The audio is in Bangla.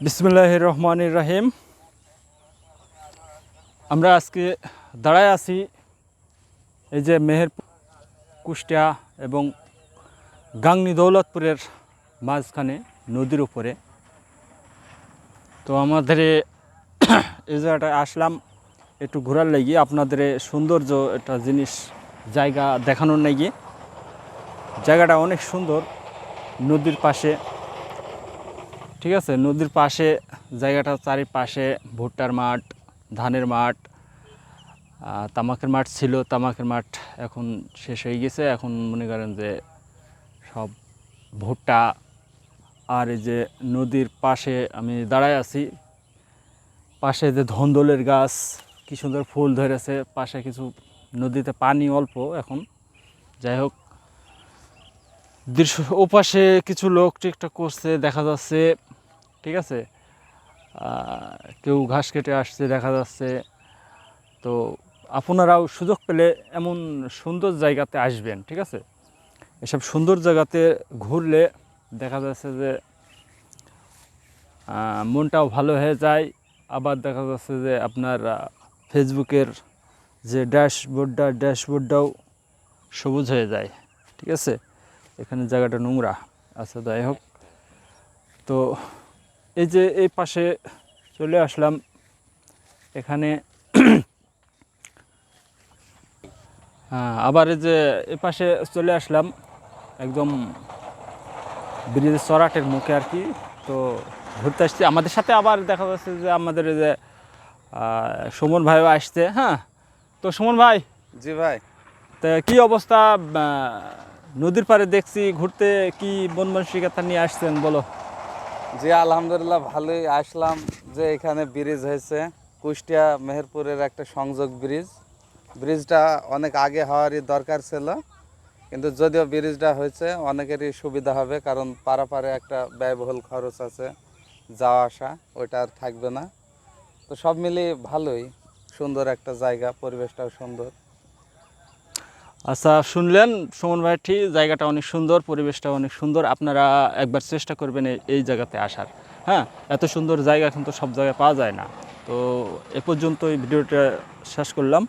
বিসমুল্লাহ রহমান রাহিম। আমরা আজকে দাঁড়ায় আছি এই যে মেহেরপুর, কুষ্টিয়া এবং গাংনি দৌলতপুরের মাঝখানে, নদীর উপরে। তো আমাদের এই জায়গাটায় আসলাম, একটু ঘোরার লাগি, আপনাদের সৌন্দর্য একটা জিনিস, জায়গা দেখানোর লাগি। জায়গাটা অনেক সুন্দর, নদীর পাশে। ঠিক আছে? নদীর পাশে, জায়গাটা চারিপাশে, ভুট্টার মাঠ, ধানের মাঠ তামাকের মাঠ ছিল, তামাকের মাঠ এখন শেষ হয়ে গেছে। এখন মনে করেন যে সব ভুট্টা আর এই যে নদীর পাশে আমি দাঁড়ায় আছি। পাশে যে ধন্দলের গাছ, কি সুন্দর ফুল ধরেছে। পাশে কিছু নদীতে পানি অল্প এখন। যাই হোক, দৃশ্য, ওপাশে কিছু লোক টিকটক করছে, দেখা যাচ্ছে। ঠিক আছে? কেউ ঘাস কেটে আসছে, দেখা যাচ্ছে। তো আপনারাও সুযোগ পেলে এমন সুন্দর জায়গাতে আসবেন, ঠিক আছে? এসব সুন্দর জায়গাতে ঘুরলে দেখা যাচ্ছে যে মনটাও ভালো হয়ে যায়। আবার দেখা যাচ্ছে যে, আপনার ফেসবুকের যে ড্যাশবোর্ডটা, ড্যাশবোর্ডটাও সবুজ হয়ে যায়, ঠিক আছে? এখানে জায়গাটা নোংরা আচ্ছা যাই হোক। তো এই যে এই পাশে চলে আসলাম। এখানে হ্যাঁ আবার এই যে এই পাশে চলে আসলাম একদম ব্রিজের চড়াটের মুখে আর কি। তো ঘুরতে আসছি। আমাদের সাথে আবার দেখা যাচ্ছে যে আমাদের এই যে সুমন ভাইও আসছে। হ্যাঁ তো সুমন ভাই জি ভাই। তা কি অবস্থা? নদীর পাড়ে দেখছি ঘুরতে কি মন মানসিকতা নিয়ে আসছেন বলো? জি, আলহামদুলিল্লাহ, ভালোই। আসলাম যে এখানে ব্রিজ হয়েছে, কুষ্টিয়া মেহেরপুরের একটা সংযোগ ব্রিজ। ব্রিজটা অনেক আগে হওয়ারই দরকার ছিল, কিন্তু যদিও ব্রিজটা হয়েছে, অনেকেরই সুবিধা হবে, কারণ পারাপারে একটা ব্যয়বহুল খরচ আছে, যাওয়া আসা, ওইটা আর থাকবে না। তো সব মিলিয়ে ভালোই, সুন্দর একটা জায়গা, পরিবেশটাও সুন্দর। আচ্ছা শুনলেন সুমন ভাই, ঠিক জায়গাটা অনেক সুন্দর, পরিবেশটা অনেক সুন্দর। আপনারা একবার চেষ্টা করবেন এই- এই জায়গাতে আসার। হ্যাঁ এত সুন্দর জায়গা এখন তো সব জায়গায় পাওয়া যায় না। তো এ পর্যন্ত এই ভিডিওটা শেষ করলাম।